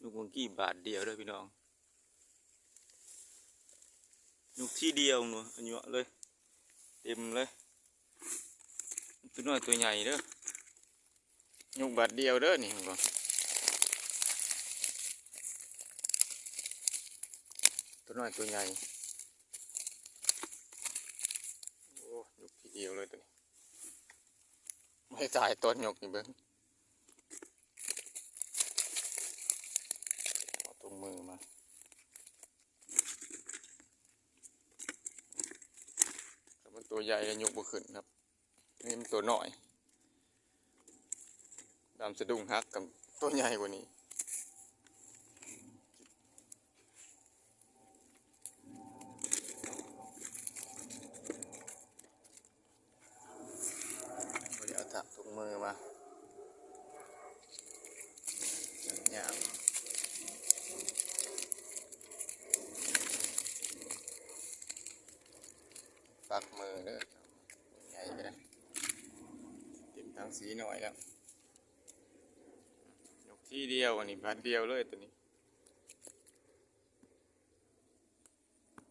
ลูกมังกี้บาทเดียวเด้อพี่น้องลูกที่เดียวหนูอันนี้เลย เต็มเลยตัวน้อยตัวใหญ่เด้อยุกบาทเดียวเด้อนี่ผมก่อนตัวน้อยตัวใหญ่โอ้ยุกที่เดียวเลยตัวนี้ไม่จ่ายต้นยกนี่เบิ้ง ตัวใหญ่ก็ยกบ่ขึ้นครับ นี่มันตัวน้อยดำสะดุ้งฮักกับตัวใหญ่กว่านี้เดี๋ยวเอาถักถุงมือมาอย่าง ปักมือเด้อใหญ่ไปนะเต็มทั้งสีหน่อยแล้วยกที่เดียวอันนี้พัดเดียวเลยตัวนี้